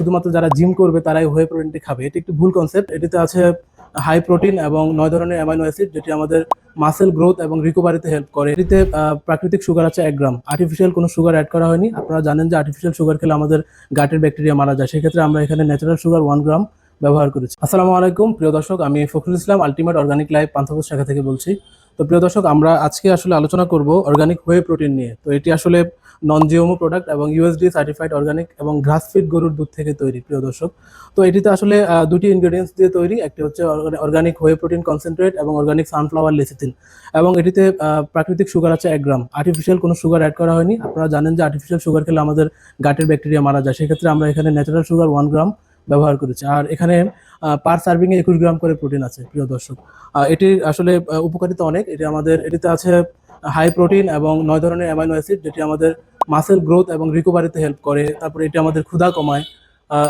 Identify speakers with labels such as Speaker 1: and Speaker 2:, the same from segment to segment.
Speaker 1: শুধুমাত্র যারা জিম করবে তারাই হোয়ে প্রোটিনটি খাবে। এটি একটি ভুল কনসেপ্ট এটিতে আছে হাই প্রোটিন এবং নয় ধরনের অ্যামাইনো অ্যাসিড যেটি আমাদের মাসেল গ্রোথ এবং রিকভারিতে হেল্প করে। এটিতে প্রাকৃতিক সুগার আছে এক গ্রাম আর্টিফিশিয়াল কোনো সুগার অ্যাড করা হয়নি। আপনারা জানেন যে আর্টিফিশিয়াল সুগার খেলে আমাদের গাটের ব্যাকটেরিয়া মারা যায়। সেক্ষেত্রে আমরা এখানে ন্যাচারাল সুগার ওয়ান গ্রাম ব্যবহার করেছি। আসসালামু আলাইকুম। প্রিয় দর্শক, আমি Fakhrul Islam ultimate organic life Panthapath শাখা থেকে বলছি। তো প্রিয় দর্শক, আমরা আজকে আসলে আলোচনা করব অর্গানিক হোয়ে প্রোটিন নিয়ে। তো এটি আসলে নন জিওমো প্রোডাক্ট এবং ইউএসডি সার্টিফাইড অর্গানিক এবং গ্রাস ফিড গরুর দুধ থেকে তৈরি, প্রিয় দর্শক। তো এটিতে আসলে দুটি ইনগ্রেডিয়েন্টস দিয়ে তৈরি। একটি হচ্ছে অর্গানিক হোয়ে প্রোটিন কনসেন্ট্রেট এবং অর্গানিক সানফ্লাওয়ার লেসিথিন এবং এটিতে প্রাকৃতিক সুগার আছে এক গ্রাম। আর্টিফিশিয়াল কোনো সুগার অ্যাড করা হয়নি। আপনারা জানেন যে আর্টিফিশিয়াল সুগার খেলে আমাদের গাটের ব্যাকটেরিয়া মারা যায়। সেক্ষেত্রে আমরা এখানে ন্যাচারাল সুগার ওয়ান গ্রাম ব্যবহার করেছে। আর এখানে পার সার্ভিং এ একুশ গ্রাম করে প্রোটিন আছে, প্রিয় দর্শক। এটির আসলে উপকারিতা অনেক। এটি আমাদের, এটিতে আছে হাই প্রোটিন এবং নয় ধরনের অ্যামাইনো অ্যাসিড যেটি আমাদের মাসেল গ্রোথ এবং রিকভারিতে হেল্প করে। তারপরে এটি আমাদের ক্ষুধা কমায়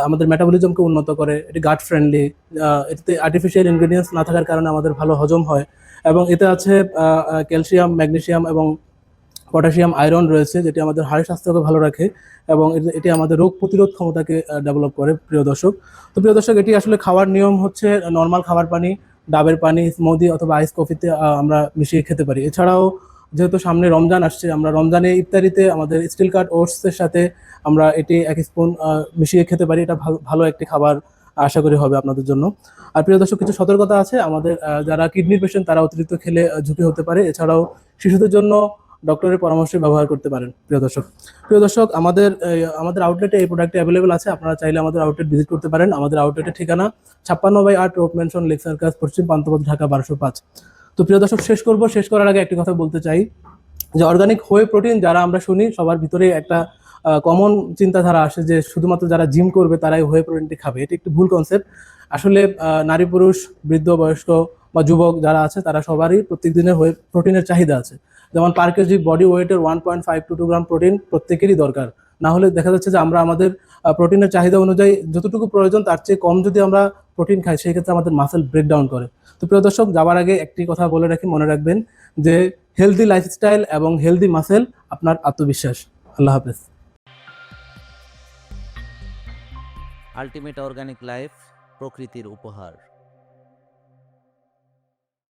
Speaker 1: আমাদের মেটাবলিজমকে উন্নত করে। এটি গাট ফ্রেন্ডলি এটিতে আর্টিফিশিয়াল ইনগ্রেডিয়েন্টস না থাকার কারণে আমাদের ভালো হজম হয়। এবং এতে আছে ক্যালসিয়াম ম্যাগনেশিয়াম এবং পটাশিয়াম আয়রন রয়েছে, যেটি আমাদের হাড়ের স্বাস্থ্যকে ভালো রাখে এবং এটি- আমাদের রোগ প্রতিরোধ ক্ষমতাকে ডেভেলপ করে, প্রিয় দর্শক। তো প্রিয় দর্শক, এটি আসলে খাওয়ার নিয়ম হচ্ছে নর্মাল খাবার পানি, ডাবের পানি স্মুদি অথবা আইস কফিতে আমরা মিশিয়ে খেতে পারি। এছাড়াও যেহেতু সামনে রমজান আসছে, আমরা রমজানে ইফতারিতে আমাদের স্টিল কাট ওটসের সাথে আমরা এটি এক স্পুন মিশিয়ে খেতে পারি। এটা ভালো একটি খাবার আশা করি হবে আপনাদের জন্য। আর প্রিয় দর্শক, কিছু সতর্কতা আছে। আমাদের যারা কিডনির পেশেন্ট তারা অতিরিক্ত খেলে ঝুঁকি হতে পারে। এছাড়াও শিশুদের জন্য ডক্টরের পরামর্শ ব্যবহার করতে পারেন, প্রিয় দর্শক। প্রিয় দর্শক, আমাদের আমাদের আউটলেটে এই প্রোডাক্ট অ্যাভেলেবল আছে। আপনারা চাইলে আমাদের আউটলেট ভিজিট করতে পারেন। আমাদের আউটলেটের ঠিকানা ছাপ্পান্ন বাই আট রোড মেনশন লেক সার্কাস, পশ্চিম পান্তপথ ঢাকা বারোশো পাঁচ। তো প্রিয় দর্শক, শেষ করব। শেষ করার আগে একটি কথা বলতে চাই। যে অর্গানিক হোয়ে প্রোটিন যারা আমরা শুনি, সবার ভিতরে একটা কমন চিন্তাধারা আসে যে শুধুমাত্র যারা জিম করবে তারাই হোয়ে প্রোটিনটি খাবে। এটি একটি ভুল কনসেপ্ট আসলে নারী পুরুষ বৃদ্ধ, বয়স্ক বা যুবক যারা আছে, তারা সবারই প্রত্যেক দিনের হোয়ে প্রোটিনের চাহিদা আছে। যেমন পার কেজি বডি ওয়েটের one point five to two gram protein প্রত্যেকেরই দরকার। না হলে দেখা যাচ্ছে যে আমরা আমাদের প্রোটিনের চাহিদা অনুযায়ী যতটুকু প্রয়োজন তার চেয়ে কম যদি আমরা প্রোটিন খাই, সেই ক্ষেত্রে আমাদের মাসেল ব্রেকডাউন করে। তো প্রিয় দর্শক, যাওয়ার আগে একটি কথা বলে রাখি, মনে রাখবেন যে হেলদি লাইফস্টাইল এবং হেলদি মাসেল আপনার আত্মবিশ্বাস। আল্লাহ হাফেজ।
Speaker 2: আলটিমেট অর্গানিক লাইফ প্রকৃতির উপহার।